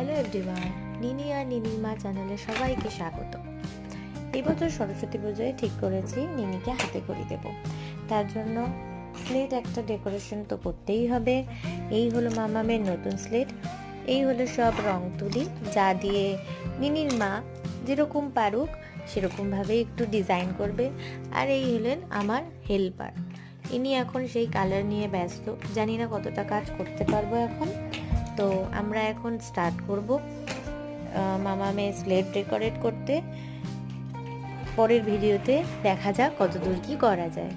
Hello everyone নিনি আর নিনির মা চ্যানেলে সবাইকে স্বাগত। এবছর সরস্বতী পুজোয় ঠিক করেছি নিনিকে হাতে করে দেব। তার জন্য স্লেট একটা ডেকোরেশন তো করতেই হবে। এই হলো মামামের নতুন স্লেট এই হলো সব রং তুলি, যা দিয়ে নিনির মা যেরকম পারুক সেরকমভাবে একটু ডিজাইন করবে। আর এই হলেন আমার হেল্পার ইনি এখন সেই কালার নিয়ে ব্যস্ত। জানি না কতটা কাজ করতে পারব এখন। তো আমরা এখন স্টার্ট করব। মামা মেয়ে স্লেট ডেকোরেট করতে। পরের ভিডিওতে দেখা যাক কতদূর কি করা যায়।